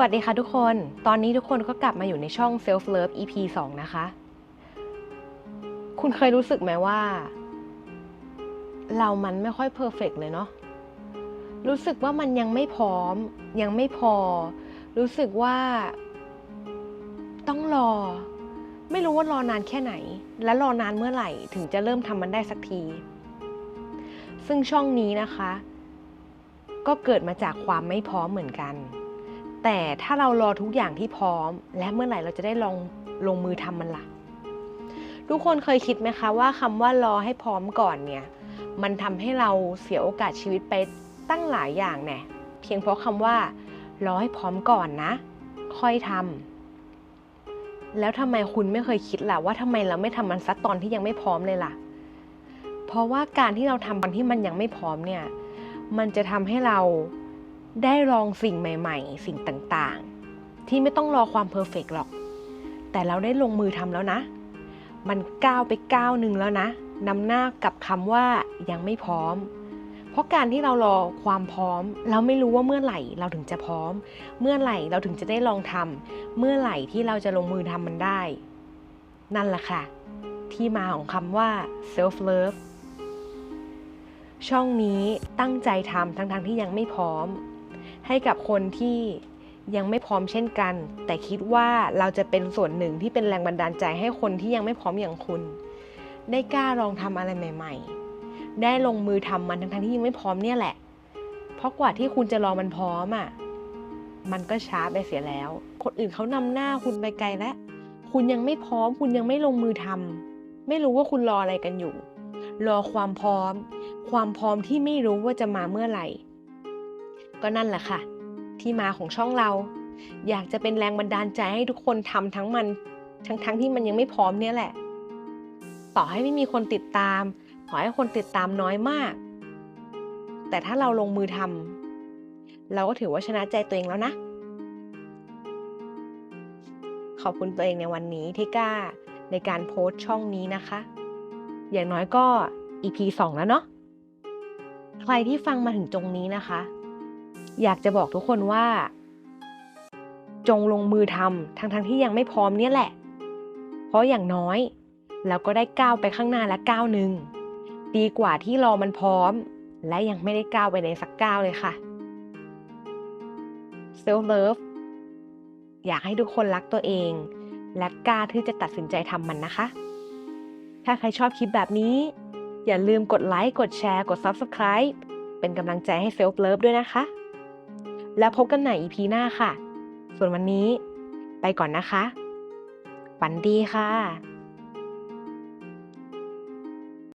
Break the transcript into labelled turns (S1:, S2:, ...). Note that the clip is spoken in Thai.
S1: วัสดีค่ะทุกคน ตอนนี้ทุกคนก็กลับมาอยู่ในช่อง Self Love EP 2 นะคะ คุณเคยรู้สึกไหมว่า เรามันไม่ค่อยเพอร์เฟกเลยเนาะ รู้สึกว่ามันยังไม่พร้อม ยังไม่พอ รู้สึกว่า ต้องรอ ไม่รู้ว่ารอนานแค่ไหน และรอนานเมื่อไหร่ ถึงจะเริ่มทำมันได้สักที ซึ่งช่องนี้นะคะ ก็เกิดมาจากความไม่พร้อมเหมือนกัน แต่ถ้าเรารอทุกอย่างที่พร้อม และเมื่อไหร่เราจะได้ลองลงมือทำมันละ่ะ ทุกคนเคยคิดไหมคะว่าคำว่ารอให้พร้อมก่อนเนี่ย มันทำให้เราเสียโอกาสชีวิตไปตั้งหลายอย่างแน่เพียงเพราะคำว่ารอให้พร้อมก่อนนะ ค่อยทำแล้วทำไมคุณไม่เคยคิดล่ะว่าทำไมเราไม่ทำมันซัตตอนที่ยังไม่พร้อมเลยล่ะ เพราะว่าการที่เราทำตอนที่มันยังไม่พร้อมเนี่ย มันจะทำให้เรา ได้ลองสิ่งใหม่ๆ สิ่งต่างๆ ที่ไม่ต้องรอความเพอร์เฟกหรอก แต่เราได้ลงมือทำแล้วนะ มันก้าวไปก้าวหนึ่งแล้วนะนำหน้ากับคำว่ายังไม่พร้อม เพราะการที่เรารอความพร้อม เราไม่รู้ว่าเมื่อไหร่เราถึงจะพร้อม เมื่อไหร่เราถึงจะได้ลองทำเมื่อไหร่ที่เราจะลงมือทำมันได้ นั่นแหละค่ะ ที่มาของคำว่า self love ช่องนี้ตั้งใจทำทั้งๆที่ยังไม่พร้อม ให้กับคนที่ยังไม่พร้อมเช่นกัน แต่คิดว่าเราจะเป็นส่วนหนึ่งที่เป็นแรงบันดาลใจให้คนที่ยังไม่พร้อมอย่างคุณ ได้กล้าลองทำอะไรใหม่ ๆ ได้ลงมือทำมันทั้งๆที่ยังไม่พร้อมเนี่ยแหละ เพราะกว่าที่คุณจะรอมันพร้อมอะมันก็ช้าไปเสียแล้ว คนอื่นเขานำหน้าคุณไปไกลแล้ว คุณยังไม่พร้อม คุณยังไม่ลงมือทำไม่รู้ว่าคุณรออะไรกันอยู่ รอความพร้อม ความพร้อมที่ไม่รู้ว่าจะมาเมื่อไหร่ ก็นั่นแหละค่ะ ที่มาของช่องเรา อยากจะเป็นแรงบันดาลใจให้ทุกคนทำทั้งมันทั้งทั้งที่มันยังไม่พร้อมเนี่ยแหละ ต่อให้ไม่มีคนติดตามขอให้คนติดตามน้อยมาก แต่ถ้าเราลงมือทำเราก็ถือว่าชนะใจตัวเองแล้วนะ ขอบคุณตัวเองในวันนี้ที่กล้าในการโพสต์ช่องนี้นะคะ อย่างน้อยก็ EP 2 แล้วเนาะ ใครที่ฟังมาถึงตรงนี้นะคะ อยากจะบอกทุกคนว่า จงลงมือทำทั้งๆทที่ยังไม่พร้อมเนี่ยแหละ เพราะอย่างน้อยเราก็ได้ก้าวไปข้างหน้าและก้าวหนึ่งดีกว่าที่รอมันพร้อม และยังไม่ได้ก้าวไปในสักก้าวเลยค่ะ self love อยากให้ทุกคนรักตัวเอง และกล้าที่จะตัดสินใจทำมันนะคะ ถ้าใครชอบคลิปแบบนี้ อย่าลืมกดไลค์ กดแชร์ กด Subscribe เป็นกำลังใจให้ Self Love ด้วยนะคะ แล้วพบกันใหม่ EP หน้าค่ะ ส่วนวันนี้ ไปก่อนนะคะ ฝันดีค่ะ